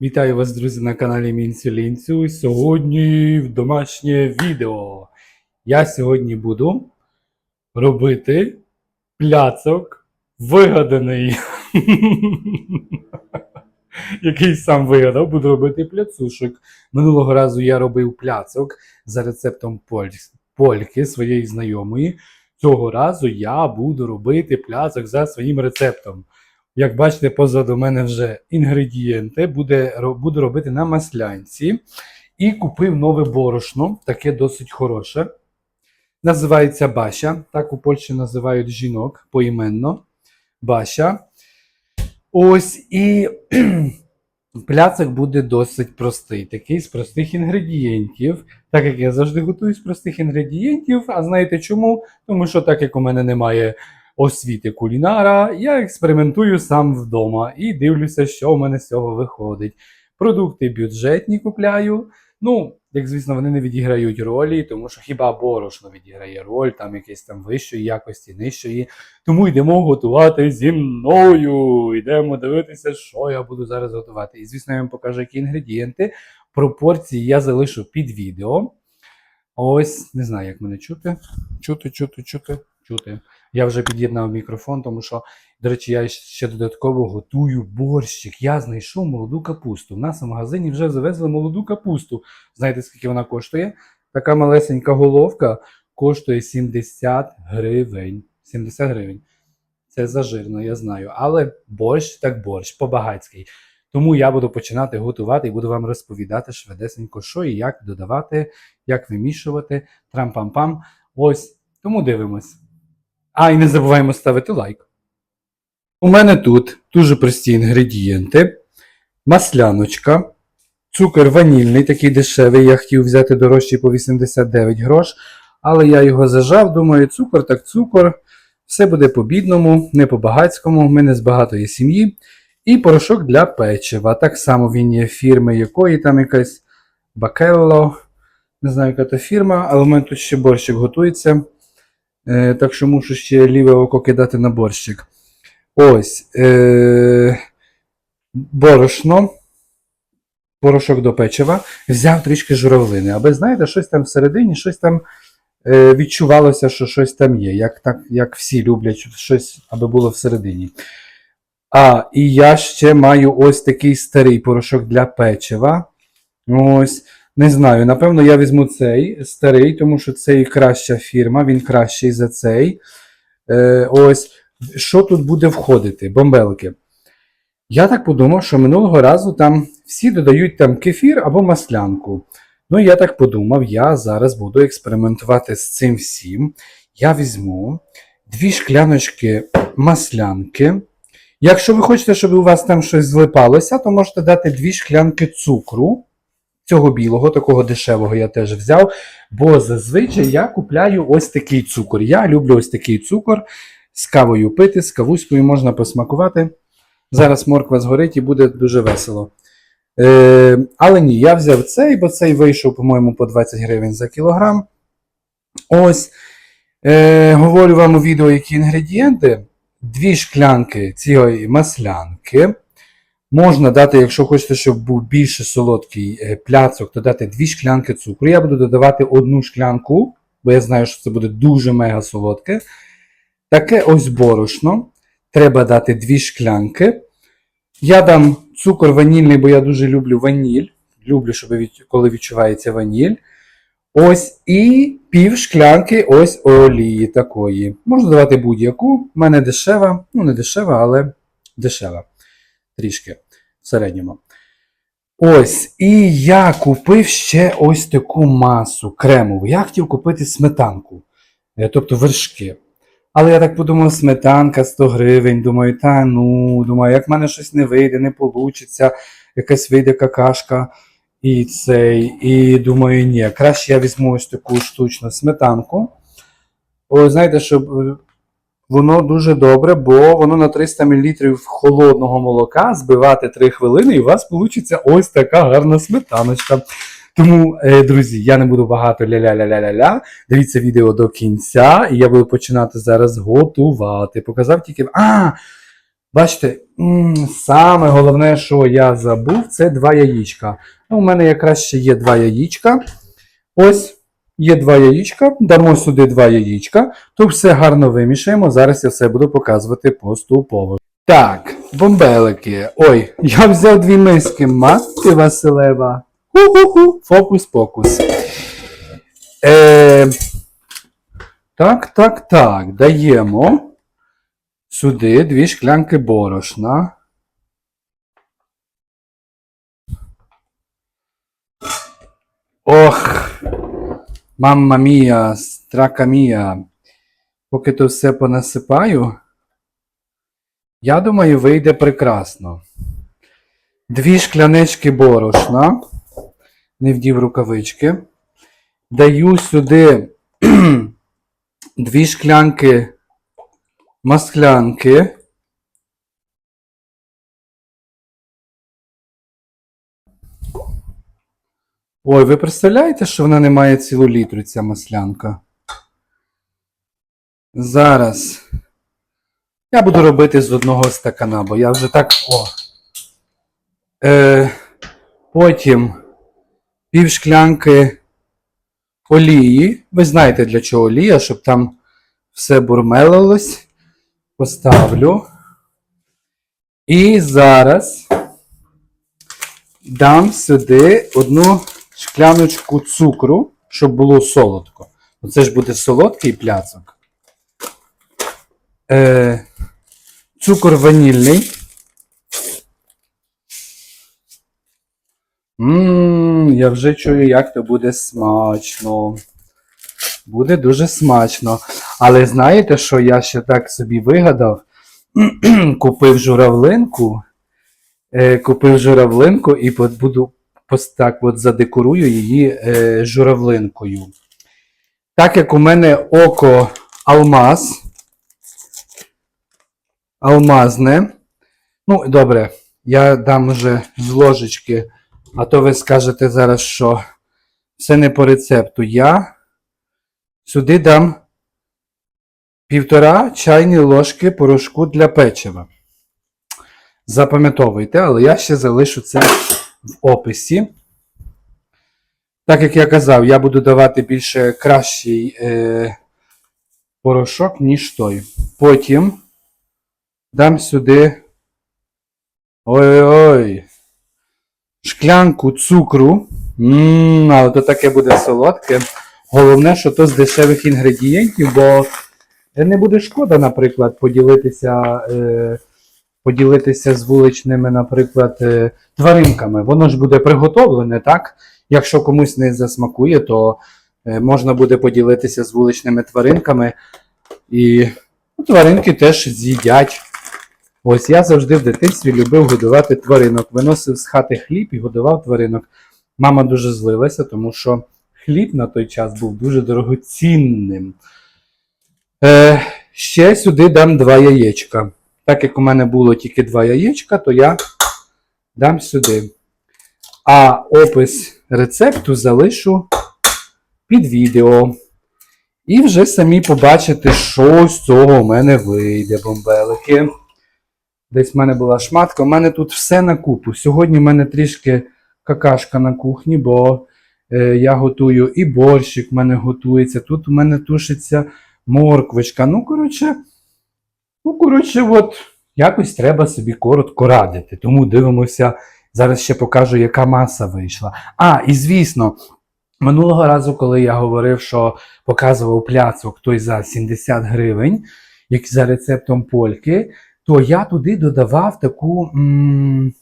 Вітаю вас, друзі, на каналі Мінцю Лінцю. Сьогодні в домашнє відео. Я сьогодні буду робити пляцок вигаданий. Який сам вигадав, буду робити пляцушок. Минулого разу я робив пляцок за рецептом поль- польки своєї знайомої. Цього разу я буду робити пляцок за своїм рецептом. Як бачите, позаду мене вже інгредієнти буде, буду робити на маслянці. І купив нове борошно, таке досить хороше. Називається Бася. Так у Польщі називають жінок поіменно. Бася. Ось і пляцок буде досить простий, такий з простих інгредієнтів. Так як я завжди готую з простих інгредієнтів. А знаєте чому? Тому що так як у мене немає освіти кулінара, я експериментую сам вдома і дивлюся, що в мене з цього виходить. Продукти бюджетні купляю. Ну, як звісно, вони не відіграють ролі, тому що хіба борошно відіграє роль, там якесь там вищої якості, нижчої. Тому йдемо готувати зі мною. Йдемо дивитися, що я буду зараз готувати. І звісно, я вам покажу, які інгредієнти. Пропорції я залишу під відео. Ось, не знаю, як мене чути. Чути, чути, чути, чути. Я вже під'єднав мікрофон, тому що, до речі, я ще додатково готую борщик. Я знайшов молоду капусту. У нас в магазині вже завезли молоду капусту. Знаєте, скільки вона коштує? Така малесенька головка коштує 70 гривень. 70 гривень. Це зажирно, я знаю. Але борщ так борщ, по-багацький. Тому я буду починати готувати і буду вам розповідати швидесенько, що і як додавати, як вимішувати, трам-пам-пам. Ось, тому дивимось. А, і не забуваємо ставити лайк. У мене тут дуже прості інгредієнти: масляночка, цукор ванільний, такий дешевий. Я хотів взяти дорожчий по 89 грош, але я його зажав. Думаю, цукор так цукор. Все буде по-бідному, не по-багацькому. В мене з багатої сім'ї. І порошок для печива. Так само він є фірми якої там якась Бакелло. Не знаю, яка то фірма, але в мене тут ще борщик готується. Е, так що мушу ще ліве око кидати на борщик. Ось. Е, борошно. Порошок до печива. Взяв трішки журавлини. Аби знаєте, щось там всередині, щось там е, відчувалося, що щось там є. Як, так, як всі люблять щось, аби було всередині. А, і я ще маю ось такий старий порошок для печива. Ось. Не знаю, напевно, я візьму цей старий, тому що цей краща фірма, він кращий за цей. Е, ось. Що тут буде входити? Бомбелки. Я так подумав, що минулого разу там всі додають там кефір або маслянку. Ну, я так подумав, я зараз буду експериментувати з цим всім. Я візьму дві шкляночки маслянки. Якщо ви хочете, щоб у вас там щось злипалося, то можете дати дві шклянки цукру. Цього білого, такого дешевого я теж взяв. Бо зазвичай я купляю ось такий цукор. Я люблю ось такий цукор з кавою пити, з кавуською можна посмакувати. Зараз морква згорить і буде дуже весело. Е, але ні, я взяв цей, бо цей вийшов, по-моєму, по 20 гривень за кілограм. Ось. Е, говорю вам у відео, які інгредієнти. Дві шклянки цієї маслянки. Можна дати, якщо хочете, щоб був більше солодкий е, пляцок, то дати дві шклянки цукру. Я буду додавати одну шклянку, бо я знаю, що це буде дуже мега солодке. Таке ось борошно. Треба дати дві шклянки. Я дам цукор ванільний, бо я дуже люблю ваніль. Люблю, щоб від... коли відчувається ваніль. Ось і пів шклянки ось олії такої. Можна давати будь-яку. У мене дешева, ну не дешева, але дешева. Трішки в середньому. Ось, і я купив ще ось таку масу кремову. Я хотів купити сметанку, е, тобто вершки. Але я так подумав, сметанка 100 гривень. Думаю, та ну, думаю, як в мене щось не вийде, не вийде, якась вийде какашка. І цей, і думаю, ні, краще я візьму ось таку штучну сметанку. О, знаєте, щоб воно дуже добре, бо воно на 300 мл холодного молока збивати 3 хвилини, і у вас вийде ось така гарна сметаночка. Тому, е, друзі, я не буду багато ля-ля-ля-ля-ля-ля. Дивіться відео до кінця, і я буду починати зараз готувати. Показав тільки. А! Бачите, саме головне, що я забув, це два яєчка. Ну, у мене якраз ще є два яєчка. Ось є два яєчка. Дамо сюди два яєчка. Тут все гарно вимішаємо. Зараз я все буду показувати поступово. Так, бомбелики. Ой, я взяв дві миски мати Василева. Ху-ху-ху, фокус-покус. Е, так, так, так. Даємо сюди дві шклянки борошна. Ох, мамма мія, страка мія. Поки то все понасипаю, я думаю, вийде прекрасно. Дві шклянички борошна. Не вдів рукавички. Даю сюди дві шклянки масклянки. Ой, ви представляєте, що вона не має цілу літру, ця маслянка? Зараз. Я буду робити з одного стакана, бо я вже так. О. Е, потім пів шклянки олії. Ви знаєте, для чого олія, щоб там все бурмелилось. Поставлю. І зараз дам сюди одну шкляночку цукру, щоб було солодко. Оце ж буде солодкий пляцок. Е, цукор ванільний. Ммм, я вже чую, як то буде смачно. Буде дуже смачно. Але знаєте, що я ще так собі вигадав? Купив журавлинку. Е, купив журавлинку і буду ось так от задекорую її е, журавлинкою. Так як у мене око алмаз. Алмазне. Ну, добре, я дам вже з ложечки, а то ви скажете зараз, що все не по рецепту. Я сюди дам півтора чайні ложки порошку для печива. Запам'ятовуйте, але я ще залишу це в описі. Так як я казав, я буду давати більше кращий е, порошок, ніж той. Потім дам сюди. Ой-ой. Шклянку цукру. Ммм, але то таке буде солодке. Головне, що то з дешевих інгредієнтів, бо не буде шкода, наприклад, поділитися. Е, поділитися з вуличними, наприклад, е, тваринками. Воно ж буде приготовлене, так? Якщо комусь не засмакує, то е, можна буде поділитися з вуличними тваринками. І ну, тваринки теж з'їдять. Ось я завжди в дитинстві любив годувати тваринок. Виносив з хати хліб і годував тваринок. Мама дуже злилася, тому що хліб на той час був дуже дорогоцінним. Е, ще сюди дам два яєчка. Так як у мене було тільки два яєчка, то я дам сюди. А опис рецепту залишу під відео. І вже самі побачите, що з цього у мене вийде, бомбелики. Десь в мене була шматка. У мене тут все на купу. Сьогодні в мене трішки какашка на кухні, бо е, я готую і борщик в мене готується. Тут у мене тушиться морквочка. Ну, коротше. Ну, коротше, от якось треба собі коротко радити. Тому дивимося, зараз ще покажу, яка маса вийшла. А, і звісно, минулого разу, коли я говорив, що показував пляцок той за 70 гривень, як за рецептом польки, то я туди додавав таку м-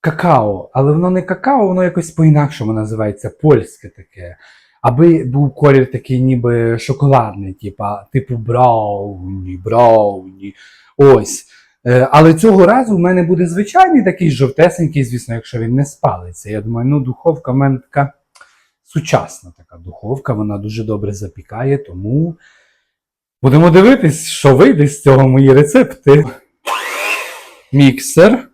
какао. Але воно не какао, воно якось по-інакшому називається, польське таке. Аби був колір такий ніби шоколадний, типа, типу брауні, брауні. Ось. Е, Але цього разу в мене буде звичайний такий жовтесенький, звісно, якщо він не спалиться. Я думаю, ну духовка в мене така сучасна така духовка, вона дуже добре запікає, тому будемо дивитись, що вийде з цього мої рецепти. Міксер.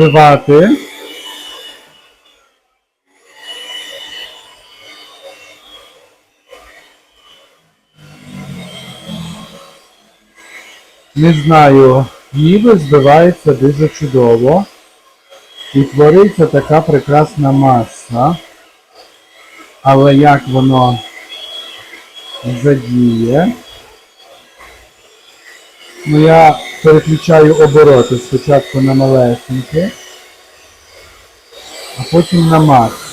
вбивати. Не знаю, ніби збивається дуже чудово. І твориться така прекрасна маса. Але як воно задіє? Ну я переключаю обороти спочатку на малесенькі, а потім на макс.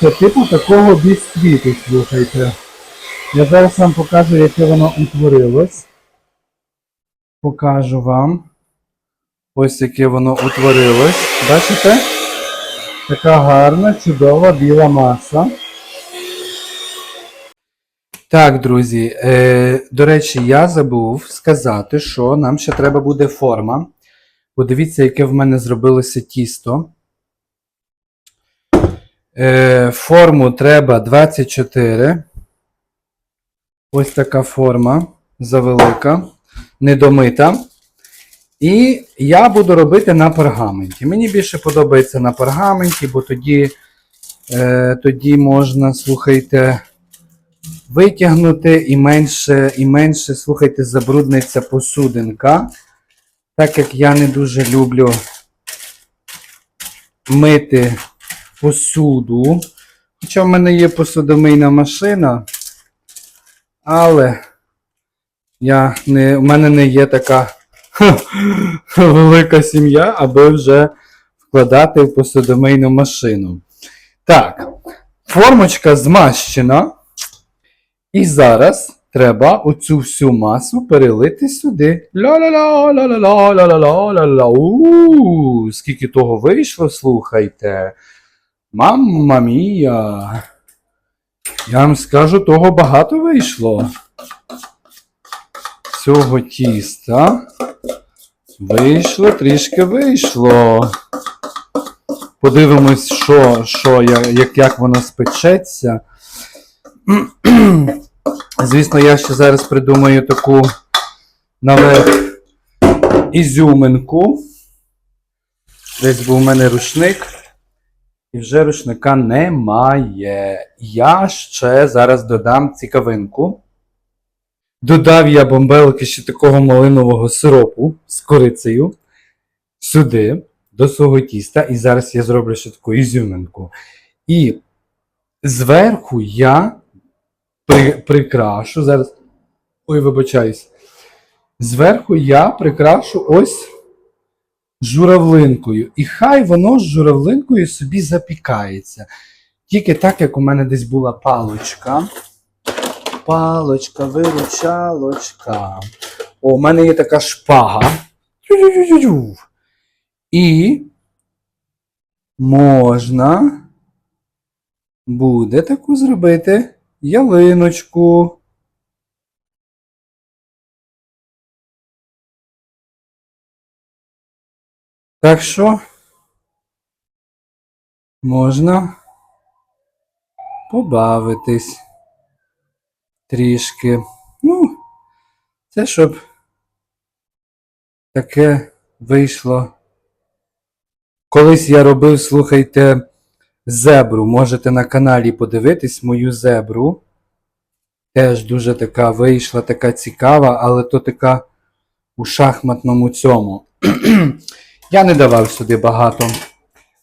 Це типу такого бісквіту, слухайте. Я зараз вам покажу, яке воно утворилось. Покажу вам. Ось яке воно утворилось. Бачите? Така гарна, чудова біла маса. Так, друзі, е, до речі, я забув сказати, що нам ще треба буде форма. Подивіться, яке в мене зробилося тісто. Е, форму треба 24. Ось така форма завелика, недомита. І я буду робити на пергаменті. Мені більше подобається на пергаменті, бо тоді, е, тоді можна, слухайте, витягнути і менше, і менше, слухайте, забрудниться посудинка. Так як я не дуже люблю мити посуду. Хоча в мене є посудомийна машина, але я не, в мене не є така велика сім'я, аби вже вкладати в посудомийну машину. Так, формочка змащена. І зараз треба оцю всю масу перелити сюди. У, скільки того вийшло, слухайте. Мамма мія. Я вам скажу, того багато вийшло. Цього тіста. Вийшло, трішки вийшло. Подивимось, що, що як, як воно спечеться. Звісно, я ще зараз придумаю таку наверх ізюминку. Десь був у мене рушник. І вже рушника немає. Я ще зараз додам цікавинку. Додав я бомбелки ще такого малинового сиропу з корицею сюди, до свого тіста. І зараз я зроблю ще таку ізюминку. І зверху я при, прикрашу. Зараз. Ой, вибачаюсь. Зверху я прикрашу ось журавлинкою. І хай воно з журавлинкою собі запікається. Тільки так, як у мене десь була палочка. Палочка, виручалочка. О, у мене є така шпага. І можна буде таку зробити ялиночку. Так що можна побавитись трішки. Ну, це щоб таке вийшло. Колись я робив, слухайте, зебру. Можете на каналі подивитись мою зебру. Теж дуже така вийшла, така цікава, але то така у шахматному цьому. Я не давав сюди багато.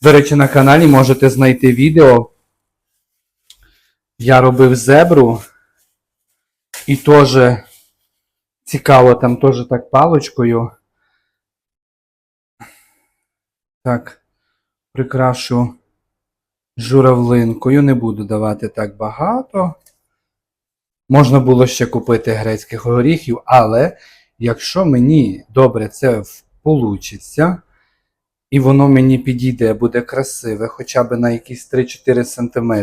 До речі, на каналі можете знайти відео. Я робив зебру. І теж цікаво, там теж так паличкою. Так, прикрашу журавлинкою. Не буду давати так багато. Можна було ще купити грецьких горіхів, але якщо мені добре це получиться, і воно мені підійде, буде красиве, хоча б на якісь 3-4 см,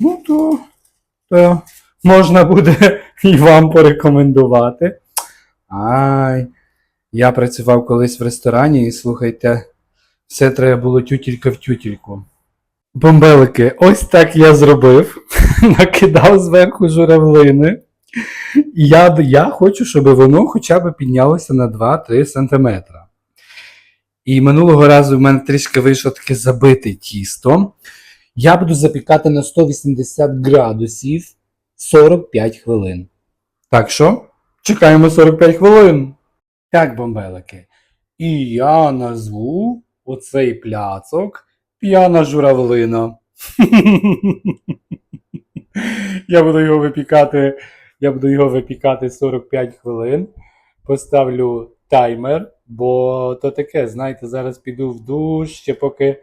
ну то, то можна буде і вам порекомендувати. Ай, я працював колись в ресторані і слухайте, все треба було тютілька в тютільку. Бомбелики, ось так я зробив. Накидав зверху журавлини. Я, я хочу, щоб воно хоча б піднялося на 2-3 см. І минулого разу в мене трішки вийшло таке забите тісто. Я буду запікати на 180 градусів 45 хвилин. Так що, чекаємо 45 хвилин. Так, бомбелики. І я назву оцей пляцок п'яна журавлина. Я буду його випікати. Я буду його випікати 45 хвилин. Поставлю таймер, бо то таке, знаєте, зараз піду в душ, ще поки,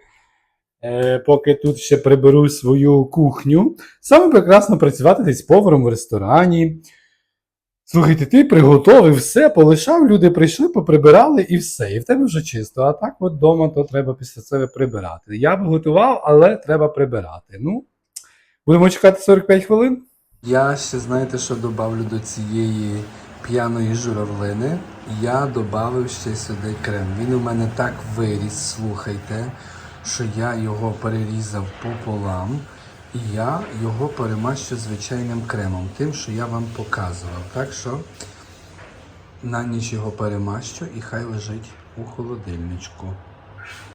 поки тут ще приберу свою кухню. Саме прекрасно працювати десь поваром в ресторані. Слухайте, ти приготовив все, полишав, люди прийшли, поприбирали і все. І в тебе вже чисто. А так от вдома то треба після себе прибирати. Я б готував, але треба прибирати. Ну, будемо чекати 45 хвилин. Я ще знаєте, що додавлю до цієї п'яної журавлини. Я додав ще сюди крем. Він у мене так виріс, слухайте, що я його перерізав пополам. І я його перемащу звичайним кремом, тим, що я вам показував. Так що на ніч його перемащу і хай лежить у холодильничку.